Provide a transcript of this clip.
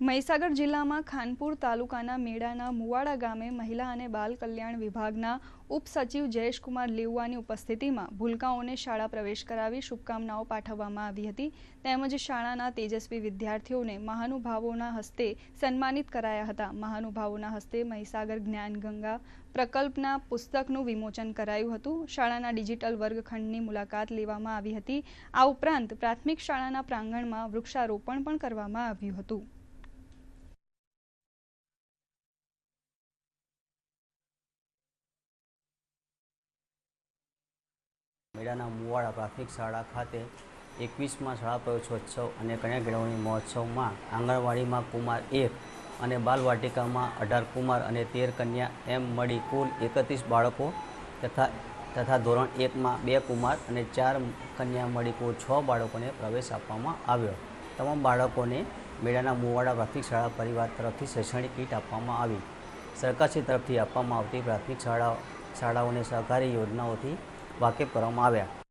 મહીસાગર જિલ્લામાં ખાનપુર તાલુકાના મેળાના મુવાડા ગામે મહિલા અને બાલ કલ્યાણ વિભાગના ઉપસચિવ જયેશકુમાર લેઉવાની ઉપસ્થિતિમાં ભૂલકાઓને શાળા પ્રવેશ કરાવી શુભકામનાઓ પાઠવવામાં આવી હતી. તેમજ શાળાના તેજસ્વી વિદ્યાર્થીઓને મહાનુભાવોના હસ્તે સન્માનિત કરાયા હતા. મહાનુભાવોના હસ્તે મહીસાગર જ્ઞાન ગંગા પ્રકલ્પના પુસ્તકનું વિમોચન કરાયું હતું. શાળાના ડિજિટલ વર્ગખંડની મુલાકાત લેવામાં આવી હતી. આ ઉપરાંત પ્રાથમિક શાળાના પ્રાંગણમાં વૃક્ષારોપણ પણ કરવામાં આવ્યું હતું. મેળાના મુવાડા પ્રાથમિક શાળા ખાતે એકવીસમાં શાળા પ્રવેશોત્સવ અને કન્યા કેળવણી મહોત્સવમાં આંગણવાડીમાં કુમાર એક અને બાલવાટિકામાં અઢાર કુમાર અને તેર કન્યા એમ મળી કુલ એકત્રીસ બાળકો તથા તથા ધોરણ એકમાં બે કુમાર અને ચાર કન્યા મળી કુલ છ બાળકોને પ્રવેશ આપવામાં આવ્યો. તમામ બાળકોને મેળાના મુવાડા પ્રાથમિક શાળા પરિવાર તરફથી શૈક્ષણિક કીટ આપવામાં આવી. સરકારશ્રી તરફથી આપવામાં આવતી પ્રાથમિક શાળા, શાળાઓને સહકારી યોજનાઓથી વાકેફ કરવામાં આવ્યા.